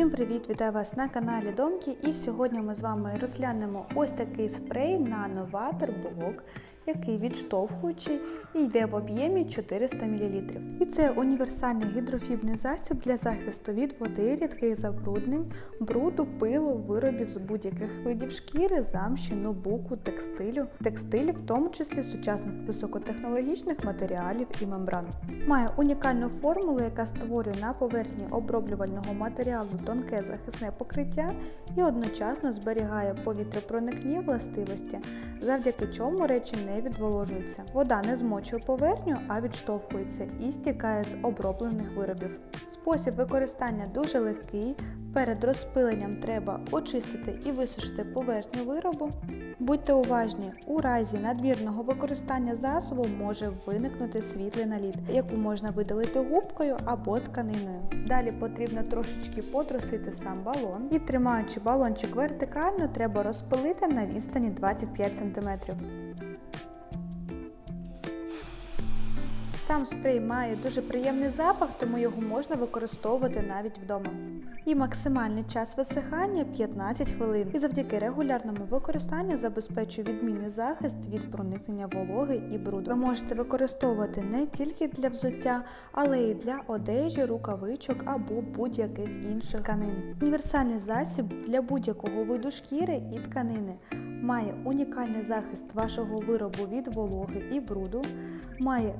Усім привіт! Вітаю вас на каналі Домки. І сьогодні ми з вами розглянемо ось такий спрей на новатор Block, який відштовхуючий і йде в об'ємі 400 мл. І це універсальний гідрофібний засіб для захисту від води, рідких забруднень, бруду, пилу, виробів з будь-яких видів шкіри, замші, нобуку, текстилю, текстилю, в тому числі сучасних високотехнологічних матеріалів і мембран. Має унікальну формулу, яка створює на поверхні оброблювального матеріалу тонке захисне покриття і одночасно зберігає повітряпроникні властивості, завдяки чому речі не відволожуються. Вода не змочує поверхню, а відштовхується і стікає з оброблених виробів. Спосіб використання дуже легкий. Перед розпиленням треба очистити і висушити поверхню виробу. Будьте уважні, у разі надмірного використання засобу може виникнути світлий наліт, яку можна видалити губкою або тканиною. Далі потрібно трошечки потрусити сам балон і тримаючи балончик вертикально, треба розпилити на відстані 25 см. Сам спрей має дуже приємний запах, тому його можна використовувати навіть вдома. І максимальний час висихання 15 хвилин. І завдяки регулярному використанню забезпечує відмінний захист від проникнення вологи і бруду. Ви можете використовувати не тільки для взуття, але й для одежі, рукавичок або будь-яких інших тканин. Універсальний засіб для будь-якого виду шкіри і тканини. Має унікальний захист вашого виробу від вологи і бруду, має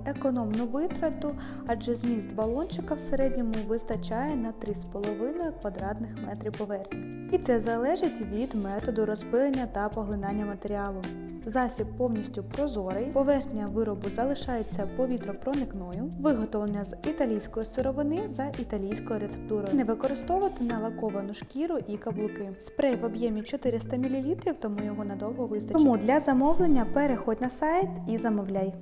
економну витрату, адже зміст балончика в середньому вистачає на 3,5 квадратних метрів поверхні. І це залежить від методу розпилення та поглинання матеріалу. Засіб повністю прозорий, поверхня виробу залишається повітропроникною, виготовлення з італійської сировини за італійською рецептурою. Не використовувати налаковану шкіру і каблуки. Спрей в об'ємі 400 мл, тому його надовго вистачить. Тому для замовлення переходь на сайт і замовляй.